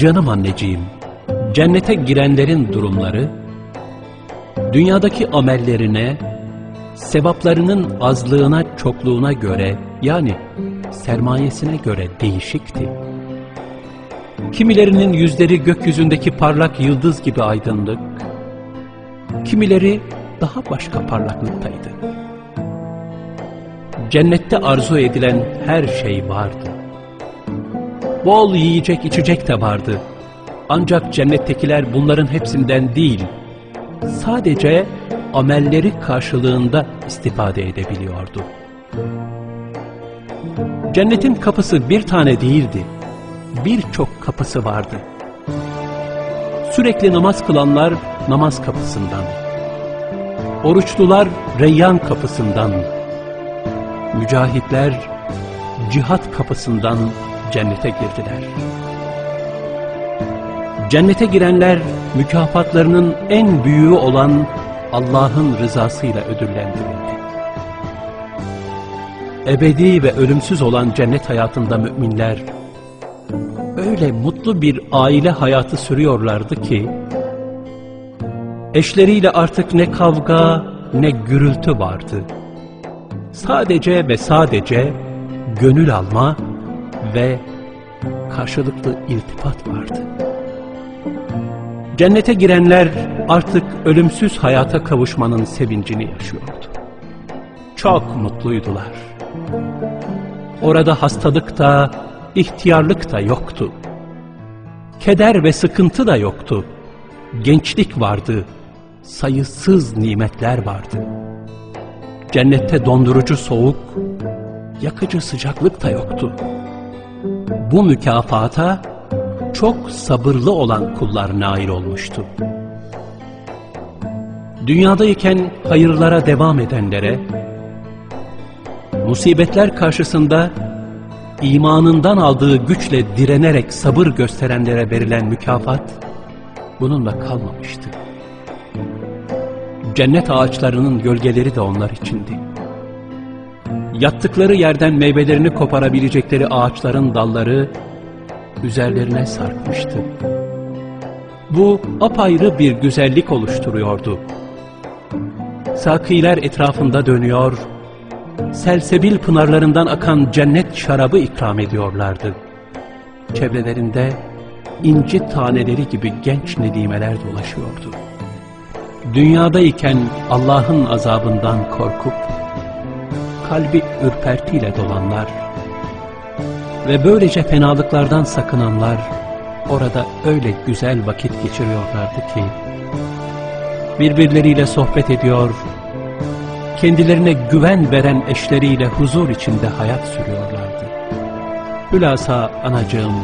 Canım anneciğim, cennete girenlerin durumları, dünyadaki amellerine, sevaplarının azlığına çokluğuna göre yani sermayesine göre değişikti. Kimilerinin yüzleri gökyüzündeki parlak yıldız gibi aydınlık, kimileri daha başka parlaklıktaydı. Cennette arzu edilen her şey vardı. Bol yiyecek içecek de vardı. Ancak cennettekiler bunların hepsinden değil, sadece amelleri karşılığında istifade edebiliyordu. Cennetin kapısı bir tane değildi, birçok kapısı vardı. Sürekli namaz kılanlar namaz kapısından, oruçlular reyyan kapısından, mücahitler cihat kapısından cennete girdiler. Cennete girenler mükafatlarının en büyüğü olan Allah'ın rızasıyla ödüllendirildi. Ebedi ve ölümsüz olan cennet hayatında müminler öyle mutlu bir aile hayatı sürüyorlardı ki eşleriyle artık ne kavga ne gürültü vardı. Sadece ve sadece gönül alma ve karşılıklı iltifat vardı. Cennete girenler artık ölümsüz hayata kavuşmanın sevincini yaşıyordu. Çok mutluydular. Orada hastalık da, ihtiyarlık da yoktu. Keder ve sıkıntı da yoktu. Gençlik vardı, sayısız nimetler vardı. Cennette dondurucu soğuk, yakıcı sıcaklık da yoktu. Bu mükafata çok sabırlı olan kullar nail olmuştu. Dünyadayken hayırlara devam edenlere, musibetler karşısında imanından aldığı güçle direnerek sabır gösterenlere verilen mükafat bununla kalmamıştı. Cennet ağaçlarının gölgeleri de onlar içindi. Yattıkları yerden meyvelerini koparabilecekleri ağaçların dalları üzerlerine sarkmıştı. Bu apayrı bir güzellik oluşturuyordu. Sakiler etrafında dönüyor, selsebil pınarlarından akan cennet şarabı ikram ediyorlardı. Çevrelerinde inci taneleri gibi genç nedimeler dolaşıyordu. Dünyadayken Allah'ın azabından korkup, kalbi ürpertiyle dolanlar ve böylece fenalıklardan sakınanlar orada öyle güzel vakit geçiriyorlardı ki birbirleriyle sohbet ediyor, kendilerine güven veren eşleriyle huzur içinde hayat sürüyorlardı. Hülasa anacığım,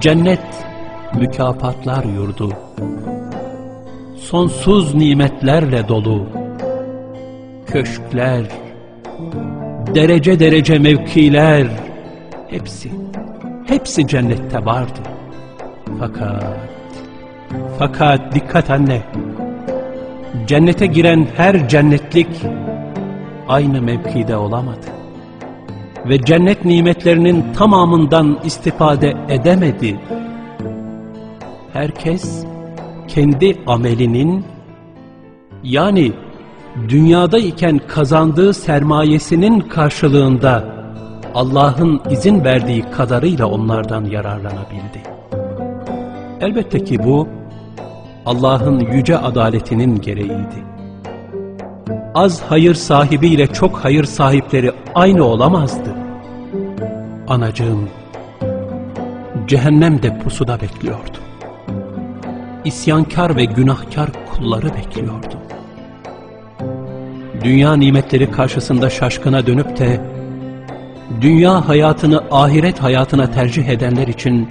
cennet mükafatlar yurdu, sonsuz nimetlerle dolu, köşkler, derece derece mevkiler, hepsi, hepsi cennette vardı. Fakat, fakat dikkat anne, cennete giren her cennetlik aynı mevkide olamadı. Ve cennet nimetlerinin tamamından istifade edemedi. Herkes kendi amelinin yani dünyadayken kazandığı sermayesinin karşılığında Allah'ın izin verdiği kadarıyla onlardan yararlanabildi. Elbette ki bu Allah'ın yüce adaletinin gereğiydi. Az hayır sahibiyle çok hayır sahipleri aynı olamazdı. Anacığım, cehennem de pusuda bekliyordu. İsyankar ve günahkar kulları bekliyordu. Dünya nimetleri karşısında şaşkına dönüp de dünya hayatını ahiret hayatına tercih edenler için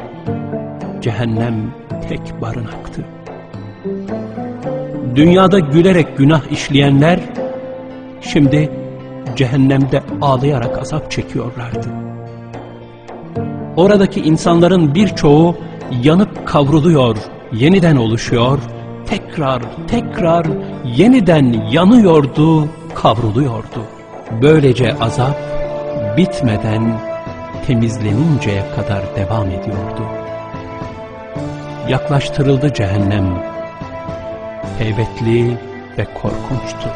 cehennem tek barınaktı. Dünyada gülerek günah işleyenler şimdi cehennemde ağlayarak azap çekiyorlardı. Oradaki insanların birçoğu yanıp kavruluyor, yeniden oluşuyor, tekrar tekrar yeniden yanıyordu, kavruluyordu. Böylece azap bitmeden temizleninceye kadar devam ediyordu. Yaklaştırıldı cehennem. Heybetli ve korkunçtu.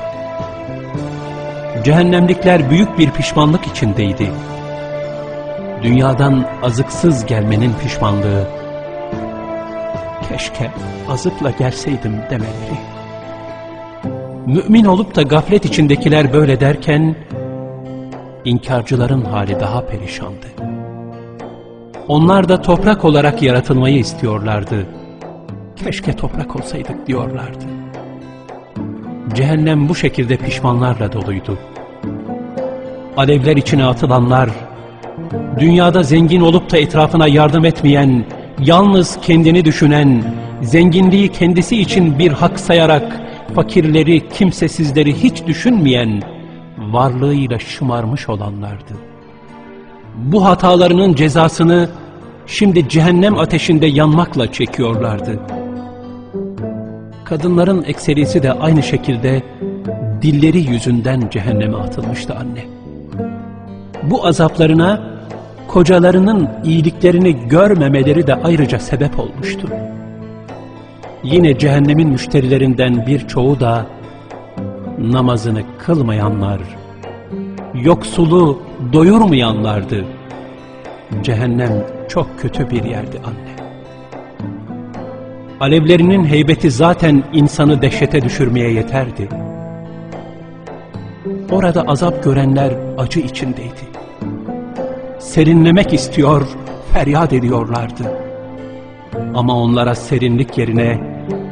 Cehennemlikler büyük bir pişmanlık içindeydi. Dünyadan azıksız gelmenin pişmanlığı. Keşke azıkla gelseydim demeleri. Mümin olup da gaflet içindekiler böyle derken, inkarcıların hali daha perişandı. Onlar da toprak olarak yaratılmayı istiyorlardı. Keşke toprak olsaydık diyorlardı. Cehennem bu şekilde pişmanlarla doluydu. Alevler içine atılanlar, dünyada zengin olup da etrafına yardım etmeyen, yalnız kendini düşünen, zenginliği kendisi için bir hak sayarak, fakirleri, kimsesizleri hiç düşünmeyen, varlığıyla şımarmış olanlardı. Bu hatalarının cezasını şimdi cehennem ateşinde yanmakla çekiyorlardı. Kadınların ekserisi de aynı şekilde dilleri yüzünden cehenneme atılmıştı anne. Bu azaplarına kocalarının iyiliklerini görmemeleri de ayrıca sebep olmuştu. Yine cehennemin müşterilerinden birçoğu da namazını kılmayanlar, yoksulu doyurmayanlardı. Cehennem çok kötü bir yerdi anne. Alevlerinin heybeti zaten insanı dehşete düşürmeye yeterdi. Orada azap görenler acı içindeydi. Serinlemek istiyor, feryat ediyorlardı. Ama onlara serinlik yerine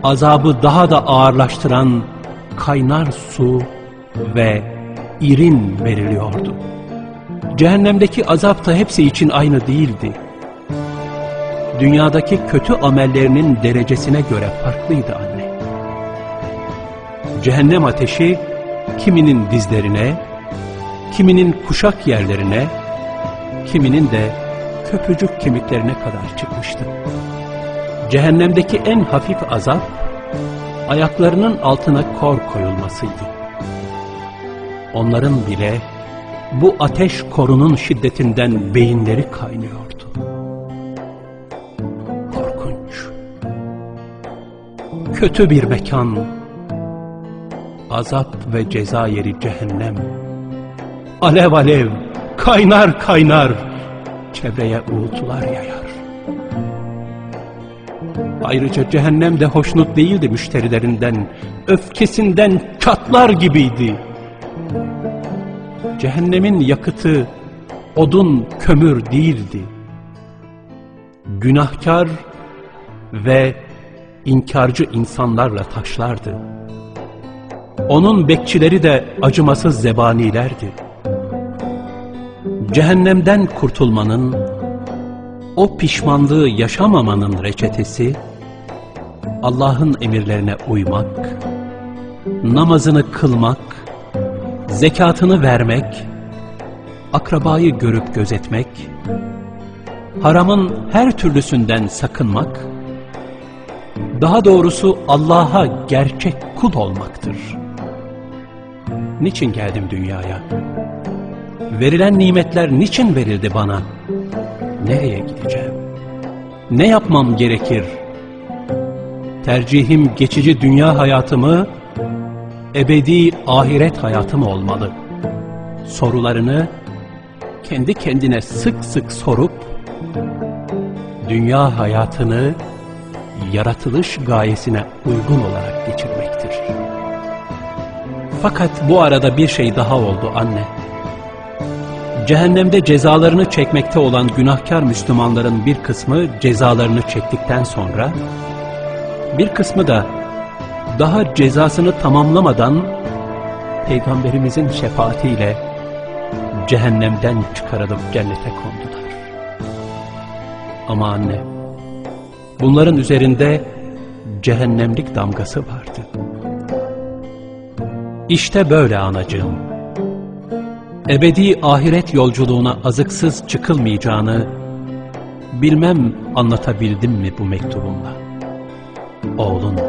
azabı daha da ağırlaştıran kaynar su ve irin veriliyordu. Cehennemdeki azap da hepsi için aynı değildi. Dünyadaki kötü amellerinin derecesine göre farklıydı anne. Cehennem ateşi kiminin dizlerine, kiminin kuşak yerlerine, kiminin de köprücük kemiklerine kadar çıkmıştı. Cehennemdeki en hafif azap, ayaklarının altına kor koyulmasıydı. Onların bile bu ateş korunun şiddetinden beyinleri kaynıyordu. Kötü bir mekan. Azap ve ceza yeri cehennem. Alev alev, kaynar kaynar, çevreye uğultular yayar. Ayrıca cehennem de hoşnut değildi müşterilerinden, öfkesinden çatlar gibiydi. Cehennemin yakıtı odun, kömür değildi. Günahkar ve inkarcı insanlarla taşlardı. Onun bekçileri de acımasız zebanilerdi. Cehennemden kurtulmanın, o pişmanlığı yaşamamanın reçetesi, Allah'ın emirlerine uymak, namazını kılmak, zekatını vermek, akrabayı görüp gözetmek, haramın her türlüsünden sakınmak, daha doğrusu Allah'a gerçek kul olmaktır. Niçin geldim dünyaya? Verilen nimetler niçin verildi bana? Nereye gideceğim? Ne yapmam gerekir? Tercihim geçici dünya hayatımı, ebedi ahiret hayatım olmalı. Sorularını kendi kendine sık sık sorup, dünya hayatını yaratılış gayesine uygun olarak geçirmektir. Fakat bu arada bir şey daha oldu anne. Cehennemde cezalarını çekmekte olan günahkar Müslümanların bir kısmı cezalarını çektikten sonra, bir kısmı da daha cezasını tamamlamadan Peygamberimizin şefaatiyle cehennemden çıkarılıp cennete kondular. Ama anne, bunların üzerinde cehennemlik damgası vardı. İşte böyle anacığım. ebedi ahiret yolculuğuna azıksız çıkılmayacağını bilmem anlatabildim mi bu mektubumla. Oğlun.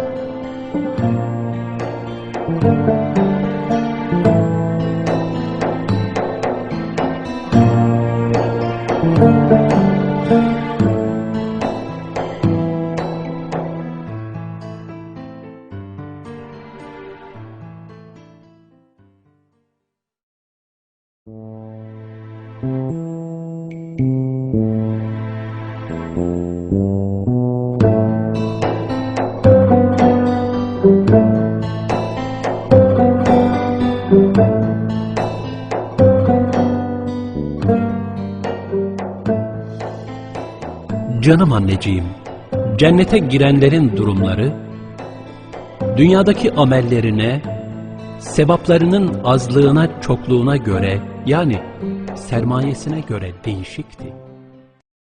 Canım anneciğim, cennete girenlerin durumları, dünyadaki amellerine, sevaplarının azlığına çokluğuna göre, yani sermayesine göre değişikti.